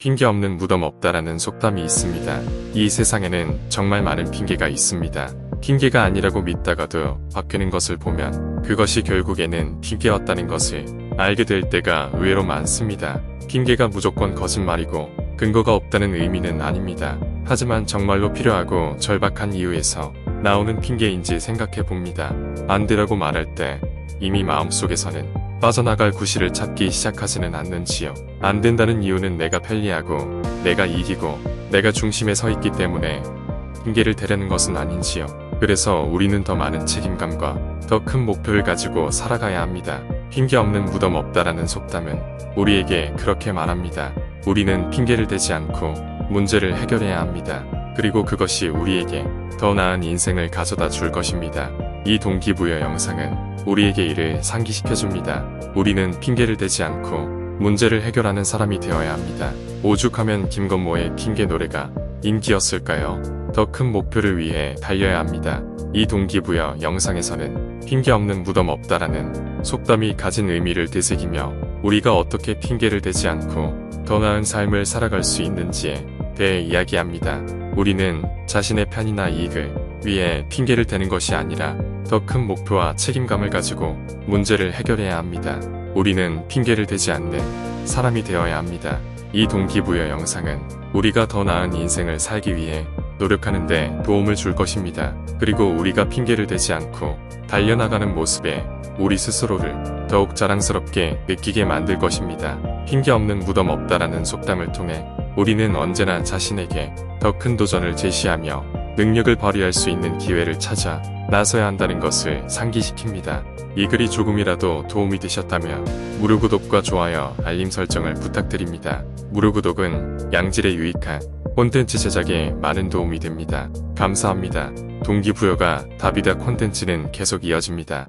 핑계 없는 무덤 없다라는 속담이 있습니다. 이 세상에는 정말 많은 핑계가 있습니다. 핑계가 아니라고 믿다가도 바뀌는 것을 보면 그것이 결국에는 핑계였다는 것을 알게 될 때가 의외로 많습니다. 핑계가 무조건 거짓말이고 근거가 없다는 의미는 아닙니다. 하지만 정말로 필요하고 절박한 이유에서 나오는 핑계인지 생각해 봅니다. 안 되라고 말할 때 이미 마음속에서는 빠져나갈 구실을 찾기 시작하지는 않는지요. 안 된다는 이유는 내가 편리하고 내가 이기고 내가 중심에 서 있기 때문에 핑계를 대려는 것은 아닌지요. 그래서 우리는 더 많은 책임감과 더 큰 목표를 가지고 살아가야 합니다. 핑계 없는 무덤 없다라는 속담은 우리에게 그렇게 말합니다. 우리는 핑계를 대지 않고 문제를 해결해야 합니다. 그리고 그것이 우리에게 더 나은 인생을 가져다 줄 것입니다. 이 동기부여 영상은 우리에게 이를 상기시켜줍니다. 우리는 핑계를 대지 않고 문제를 해결하는 사람이 되어야 합니다. 오죽하면 김건모의 핑계 노래가 인기였을까요? 더 큰 목표를 위해 달려야 합니다. 이 동기부여 영상에서는 핑계 없는 무덤 없다라는 속담이 가진 의미를 되새기며 우리가 어떻게 핑계를 대지 않고 더 나은 삶을 살아갈 수 있는지에 대해 이야기합니다. 우리는 자신의 편이나 이익을 위해 핑계를 대는 것이 아니라 더 큰 목표와 책임감을 가지고 문제를 해결해야 합니다. 우리는 핑계를 대지 않는 사람이 되어야 합니다. 이 동기부여 영상은 우리가 더 나은 인생을 살기 위해 노력하는데 도움을 줄 것입니다. 그리고 우리가 핑계를 대지 않고 달려나가는 모습에 우리 스스로를 더욱 자랑스럽게 느끼게 만들 것입니다. 핑계 없는 무덤 없다라는 속담을 통해 우리는 언제나 자신에게 더 큰 도전을 제시하며 능력을 발휘할 수 있는 기회를 찾아 나서야 한다는 것을 상기시킵니다. 이 글이 조금이라도 도움이 되셨다면 무료 구독과 좋아요, 알림 설정을 부탁드립니다. 무료 구독은 양질의 유익한 콘텐츠 제작에 많은 도움이 됩니다. 감사합니다. 동기부여가 답이다 콘텐츠는 계속 이어집니다.